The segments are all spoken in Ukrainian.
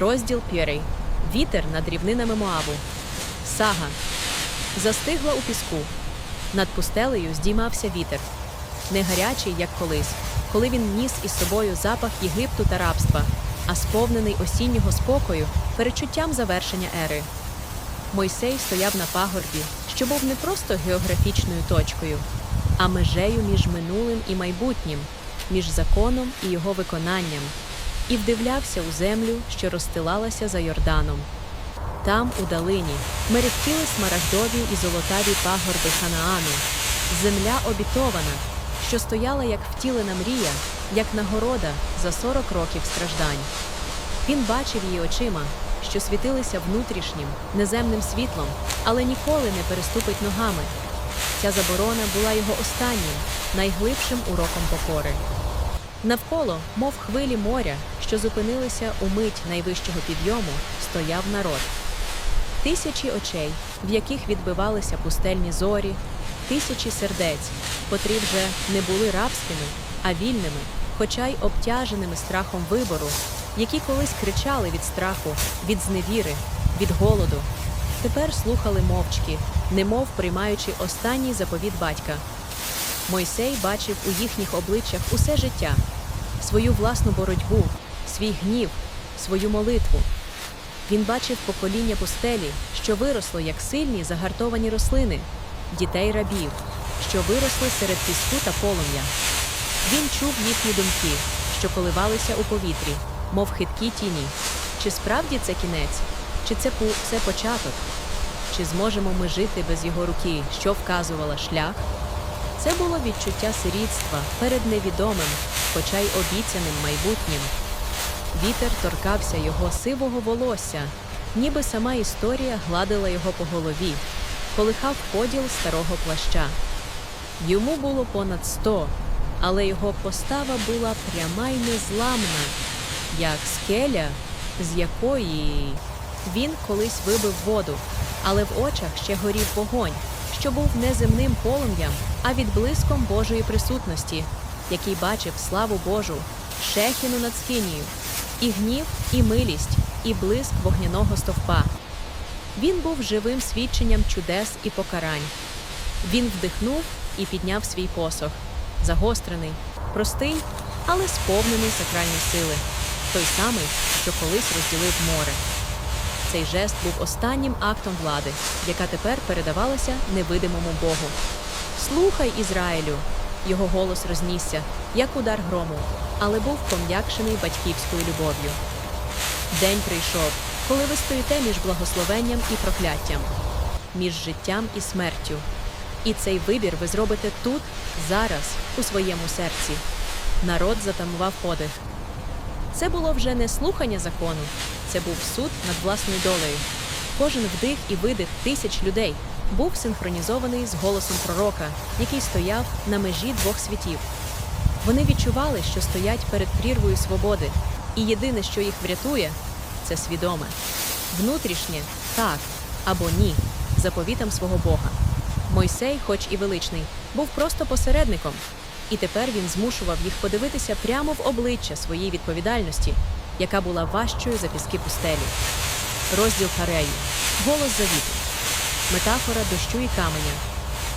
Розділ п'ятий. Вітер над рівнинами Моаву. Сага. Застигла у піску. Над пустелею здіймався вітер. Не гарячий, як колись, коли він ніс із собою запах Єгипту та рабства, а сповнений осіннього спокою перечуттям завершення ери. Мойсей стояв на пагорбі, що був не просто географічною точкою, а межею між минулим і майбутнім, між законом і його виконанням, і вдивлявся у землю, що розстилалася за Йорданом. Там, у долині, мерехтіли смарагдові і золотаві пагорби Ханаану, земля обітована, що стояла як втілена мрія, як нагорода за 40 років страждань. Він бачив її очима, що світилися внутрішнім, неземним світлом, але ніколи не переступить ногами. Ця заборона була його останнім, найглибшим уроком покори. Навколо, мов хвилі моря, що зупинилися у мить найвищого підйому, стояв народ. Тисячі очей, в яких відбивалися пустельні зорі, тисячі сердець, котрі вже не були рабськими, а вільними, хоча й обтяженими страхом вибору, які колись кричали від страху, від зневіри, від голоду. Тепер слухали мовчки, немов приймаючи останній заповіт батька. Мойсей бачив у їхніх обличчях усе життя, свою власну боротьбу, свій гнів, свою молитву. Він бачив покоління пустелі, що виросло як сильні загартовані рослини, дітей рабів, що виросли серед піску та полум'я. Він чув їхні думки, що коливалися у повітрі, мов хиткі тіні. Чи справді це кінець? Чи це, це початок? Чи зможемо ми жити без його руки, що вказувала шлях? Це було відчуття сирітства перед невідомим, хоча й обіцяним майбутнім. Вітер торкався його сивого волосся, ніби сама історія гладила його по голові, колихав поділ старого плаща. Йому було понад сто, але його постава була пряма й незламна, як скеля, з якої він колись вибив воду, але в очах ще горів вогонь, що був не земним полум'ям, а відблиском Божої присутності, який бачив славу Божу, шехіну над скинією, і гнів, і милість, і блиск вогняного стовпа. Він був живим свідченням чудес і покарань. Він вдихнув і підняв свій посох, загострений, простий, але сповнений сакральної сили, той самий, що колись розділив море. Цей жест був останнім актом влади, яка тепер передавалася невидимому Богу. Слухай, Ізраїлю! Його голос рознісся, як удар грому, але був пом'якшений батьківською любов'ю. День прийшов, коли ви стоїте між благословенням і прокляттям, між життям і смертю. І цей вибір ви зробите тут, зараз, у своєму серці. Народ затамував подих. Це було вже не слухання закону, це був суд над власною долею. Кожен вдих і видих тисяч людей був синхронізований з голосом пророка, який стояв на межі двох світів. Вони відчували, що стоять перед прірвою свободи, і єдине, що їх врятує, це свідоме. Внутрішнє так або ні, заповітам свого Бога. Мойсей, хоч і величний, був просто посередником, і тепер він змушував їх подивитися прямо в обличчя своїй відповідальності, яка була важчою за піски пустелі. Розділ Харею, голос завіту, метафора дощу і каменя.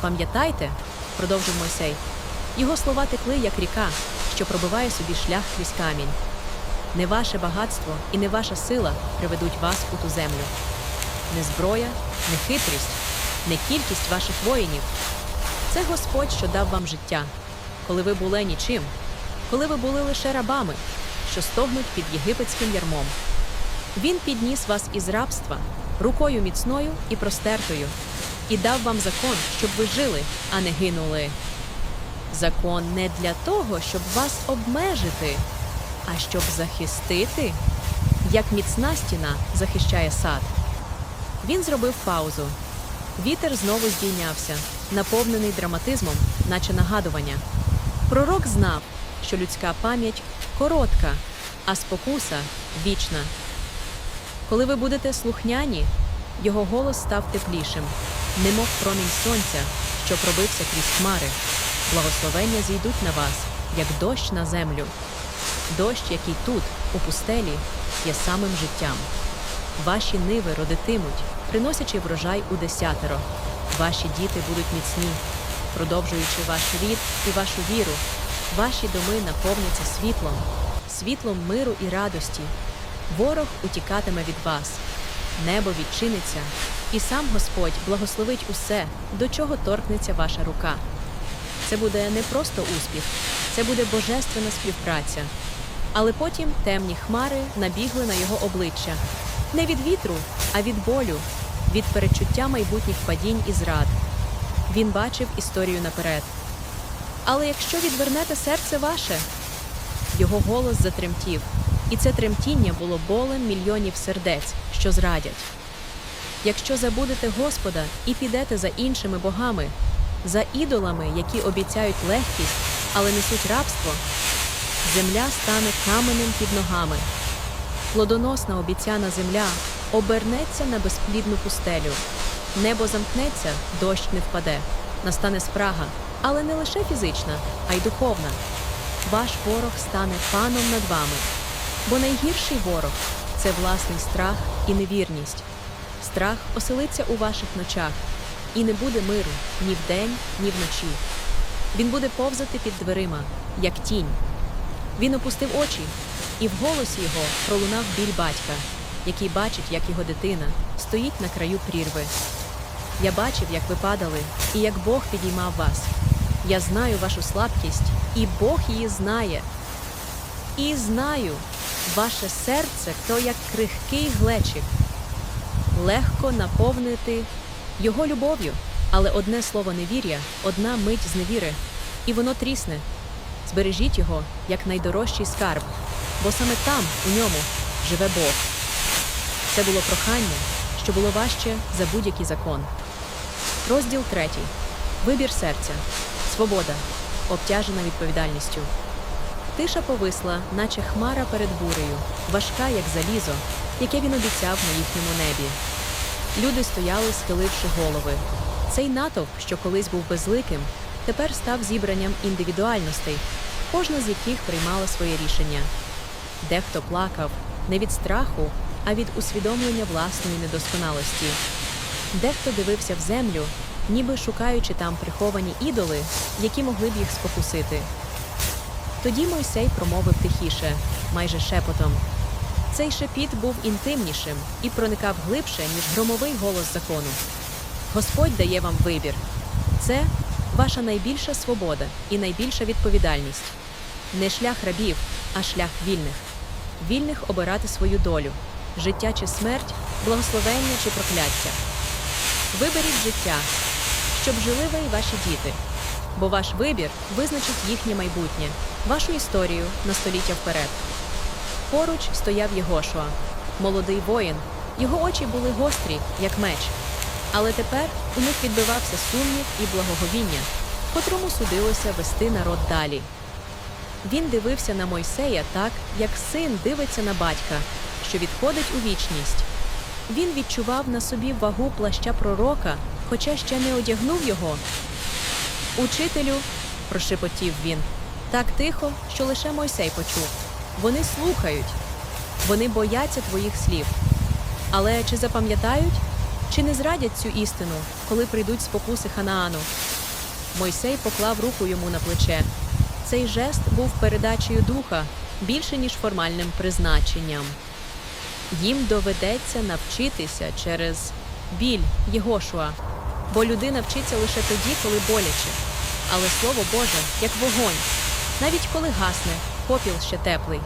Пам'ятайте, продовжив Мойсей, його слова текли, як ріка, що пробиває собі шлях крізь камінь. Не ваше багатство і не ваша сила приведуть вас у ту землю. Не зброя, не хитрість, не кількість ваших воїнів. Це Господь, що дав вам життя, коли ви були нічим, коли ви були лише рабами, що стогнуть під єгипетським ярмом. Він підніс вас із рабства рукою міцною і простертою, і дав вам закон, щоб ви жили, а не гинули. Закон не для того, щоб вас обмежити, а щоб захистити, як міцна стіна захищає сад. Він зробив паузу. Вітер знову здійнявся, наповнений драматизмом, наче нагадування. Пророк знав, що людська пам'ять коротка, а спокуса вічна. Коли ви будете слухняні, його голос став теплішим, немов промінь сонця, що пробився крізь хмари. Благословення зійдуть на вас, як дощ на землю. Дощ, який тут, у пустелі, є самим життям. Ваші ниви родитимуть, приносячи врожай у десятеро. Ваші діти будуть міцні, продовжуючи ваш рід і вашу віру. Ваші доми наповняться світлом, світлом миру і радості. Ворог утікатиме від вас, небо відчиниться, і сам Господь благословить усе, до чого торкнеться ваша рука. Це буде не просто успіх, це буде божественна співпраця. Але потім темні хмари набігли на його обличчя не від вітру, а від болю, від перечуття майбутніх падінь і зрад. Він бачив історію наперед. Але якщо відвернете серце ваше, його голос затремтів, і це тремтіння було болем мільйонів сердець, що зрадять. Якщо забудете Господа і підете за іншими богами, за ідолами, які обіцяють легкість, але несуть рабство, земля стане каменем під ногами. Плодоносна обіцяна земля обернеться на безплідну пустелю. Небо замкнеться, дощ не впаде. Настане спрага, але не лише фізична, а й духовна. Ваш ворог стане паном над вами. Бо найгірший ворог це власний страх і невірність. Страх оселиться у ваших ночах, і не буде миру ні вдень, ні вночі. Він буде повзати під дверима, як тінь. Він опустив очі, і в голосі його пролунав біль батька, який бачить, як його дитина стоїть на краю прірви. Я бачив, як ви падали, і як Бог підіймав вас. Я знаю вашу слабкість, і Бог її знає. І знаю, ваше серце то як крихкий глечик. Легко наповнити його любов'ю, але одне слово невір'я, одна мить зневіри, і воно трісне. Збережіть його як найдорожчий скарб, бо саме там, у ньому, живе Бог. Це було прохання, що було важче за будь-який закон. Розділ третій. Вибір серця. Свобода, обтяжена відповідальністю. Тиша повисла, наче хмара перед бурею, важка, як залізо, яке він обіцяв на їхньому небі. Люди стояли, схиливши голови. Цей натовп, що колись був безликим, тепер став зібранням індивідуальностей, кожна з яких приймала своє рішення. Дехто плакав не від страху, а від усвідомлення власної недосконалості. Дехто дивився в землю, ніби шукаючи там приховані ідоли, які могли б їх спокусити. Тоді Мойсей промовив тихіше, майже шепотом. Цей шепіт був інтимнішим і проникав глибше, ніж громовий голос закону. Господь дає вам вибір. Це ваша найбільша свобода і найбільша відповідальність. Не шлях рабів, а шлях вільних. Вільних обирати свою долю, життя чи смерть, благословення чи прокляття. Виберіть життя, щоб жили ви і ваші діти. Бо ваш вибір визначить їхнє майбутнє, вашу історію на століття вперед. Поруч стояв Єгошуа, молодий воїн. Його очі були гострі, як меч. Але тепер у них відбивався сумнів і благоговіння, котрому судилося вести народ далі. Він дивився на Мойсея так, як син дивиться на батька, що відходить у вічність. Він відчував на собі вагу плаща пророка, хоча ще не одягнув його. Учителю, прошепотів він, так тихо, що лише Мойсей почув. Вони слухають, вони бояться твоїх слів. Але чи запам'ятають, чи не зрадять цю істину, коли прийдуть спокуси Ханаану? Мойсей поклав руку йому на плече. Цей жест був передачею духа більше, ніж формальним призначенням. Їм доведеться навчитися через біль Єгошуа, бо людина вчиться лише тоді, коли боляче. Але слово Боже, як вогонь, навіть коли гасне, попіл ще теплий.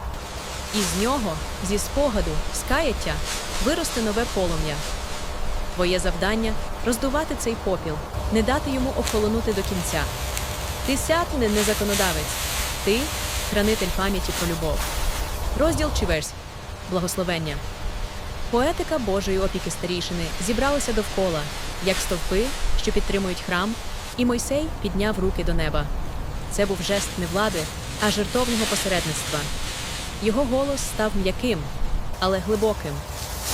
І з нього, зі спогаду, з каяття, виросте нове полум'я. Твоє завдання роздувати цей попіл, не дати йому охолонути до кінця. Ти сятне не законодавець, ти хранитель пам'яті про любов. Розділ чи версь благословення. Поетика Божої опіки старішини зібралася довкола, як стовпи, що підтримують храм, і Мойсей підняв руки до неба. Це був жест не влади, а жертовного посередництва. Його голос став м'яким, але глибоким,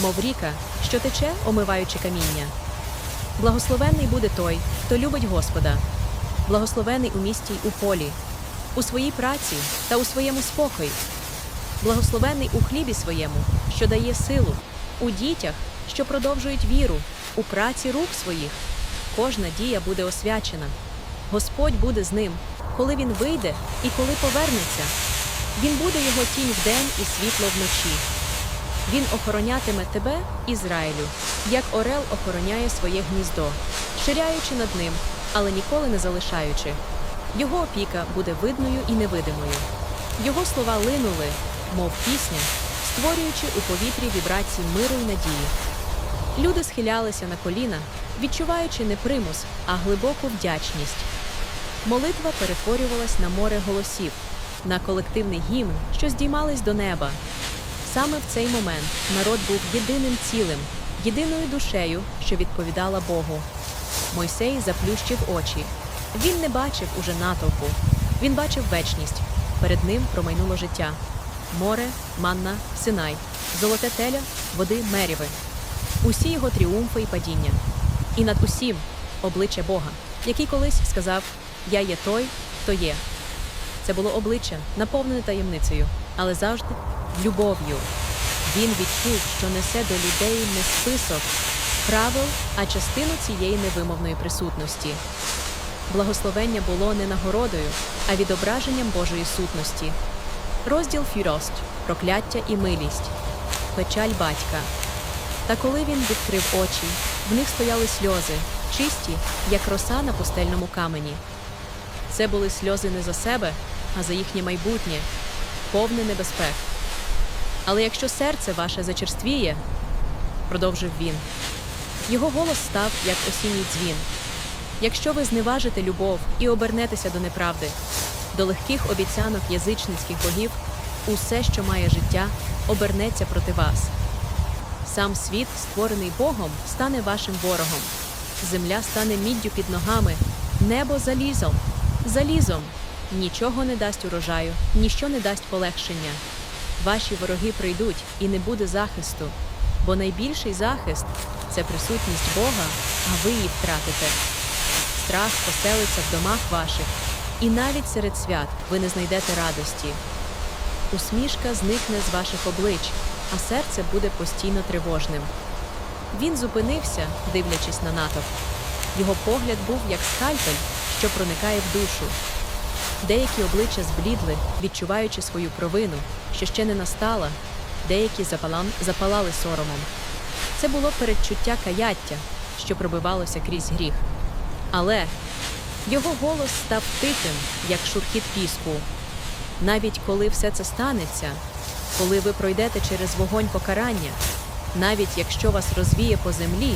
мов ріка, що тече, омиваючи каміння. Благословенний буде той, хто любить Господа, благословений у місті й у полі, у своїй праці та у своєму спокої. благословений у хлібі своєму, що дає силу, у дітях, що продовжують віру, у праці рук своїх. Кожна дія буде освячена. Господь буде з ним, коли він вийде і коли повернеться. Він буде його тінь вдень і світло вночі. Він охоронятиме тебе, Ізраїлю, як орел охороняє своє гніздо, ширяючи над ним, але ніколи не залишаючи. Його опіка буде видною і невидимою. Його слова линули, мов пісня, створюючи у повітрі вібрації миру й надії. Люди схилялися на коліна, відчуваючи не примус, а глибоку вдячність. Молитва перетворювалась на море голосів, на колективний гімн, що здіймались до неба. Саме в цей момент народ був єдиним цілим, єдиною душею, що відповідала Богу. Мойсей заплющив очі. Він не бачив уже натовпу. Він бачив вечність. Перед ним промайнуло життя: море, манна, синай, золоте теля, води меріви. Усі його тріумфи і падіння. І над усім обличчя Бога, який колись сказав: Я є той, хто є. Це було обличчя, наповнене таємницею, але завжди любов'ю. Він відчув, що несе до людей не список правил, а частину цієї невимовної присутності. Благословення було не нагородою, а відображенням Божої сутності. Розділ Фюрост прокляття і милість, печаль батька. Та коли він відкрив очі, в них стояли сльози, чисті, як роса на пустельному камені. Це були сльози не за себе, а за їхнє майбутнє, повне небезпек. Але якщо серце ваше зачерствіє, продовжив він, його голос став як осінній дзвін. Якщо ви зневажите любов і обернетеся до неправди, до легких обіцянок язичницьких богів, усе, що має життя, обернеться проти вас. Сам світ, створений Богом, стане вашим ворогом. Земля стане міддю під ногами, небо залізом. Залізом нічого не дасть урожаю, ніщо не дасть полегшення. Ваші вороги прийдуть і не буде захисту, бо найбільший захист це присутність Бога, а ви її втратите. Страх поселиться в домах ваших, і навіть серед свят ви не знайдете радості. Усмішка зникне з ваших облич, а серце буде постійно тривожним. Він зупинився, дивлячись на натовп. Його погляд був як скальпель, що проникає в душу. Деякі обличчя зблідли, відчуваючи свою провину, що ще не настала, деякі запалам, запалали соромом. Це було передчуття каяття, що пробивалося крізь гріх. Але його голос став тихим, як шурхіт піску. Навіть коли все це станеться, коли ви пройдете через вогонь покарання, навіть якщо вас розвіє по землі,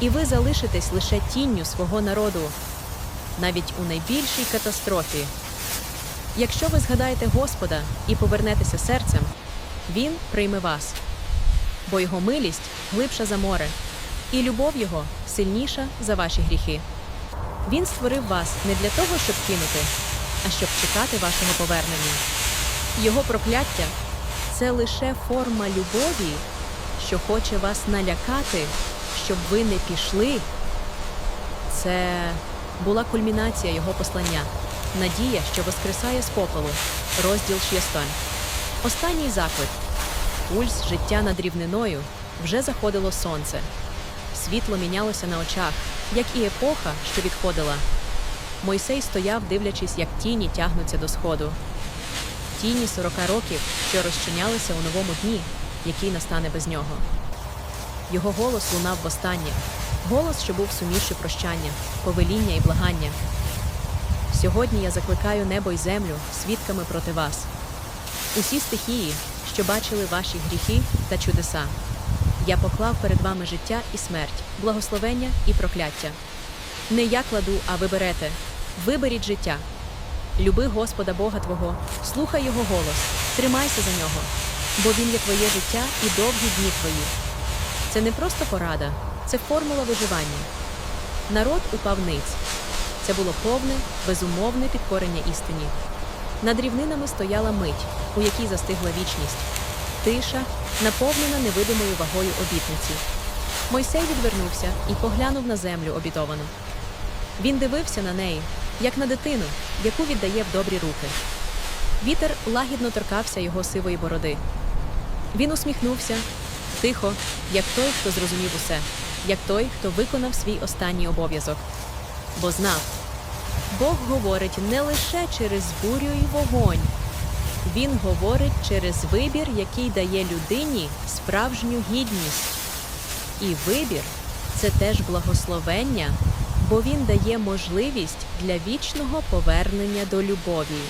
і ви залишитесь лише тінню свого народу, навіть у найбільшій катастрофі. Якщо ви згадаєте Господа і повернетеся серцем, Він прийме вас, бо його милість глибша за море, і любов його сильніша за ваші гріхи. Він створив вас не для того, щоб кинути, а щоб чекати вашого повернення. Його прокляття це лише форма любові, що хоче вас налякати, щоб ви не пішли. Це була кульмінація його послання, надія, що воскресає з попелу, розділ 6. Останній заклик. Пульс життя над рівниною вже заходило сонце. Світло мінялося на очах, як і епоха, що відходила. Мойсей стояв, дивлячись, як тіні тягнуться до сходу. Тіні сорока років, що розчинялися у новому дні, який настане без нього. Його голос лунав востаннє, голос, що був суміші прощання, повеління і благання. Сьогодні я закликаю небо й землю свідками проти вас. Усі стихії, що бачили ваші гріхи та чудеса. Я поклав перед вами життя і смерть, благословення і прокляття. Не я кладу, а ви берете. Виберіть життя. Люби Господа Бога Твого, слухай Його голос, тримайся за нього, бо Він є твоє життя і довгі дні твої. Це не просто порада, це формула виживання. Народ упав ниць. Це було повне, безумовне підкорення істині. Над рівнинами стояла мить, у якій застигла вічність. Тиша, наповнена невидимою вагою обітниці. Мойсей відвернувся і поглянув на землю обітовану. Він дивився на неї, як на дитину, яку віддає в добрі руки. Вітер лагідно торкався його сивої бороди. Він усміхнувся тихо, як той, хто зрозумів усе, як той, хто виконав свій останній обов'язок. Бо знав, Бог говорить не лише через бурю і вогонь, він говорить через вибір, який дає людині справжню гідність. І вибір це теж благословення, бо він дає можливість для вічного повернення до любові.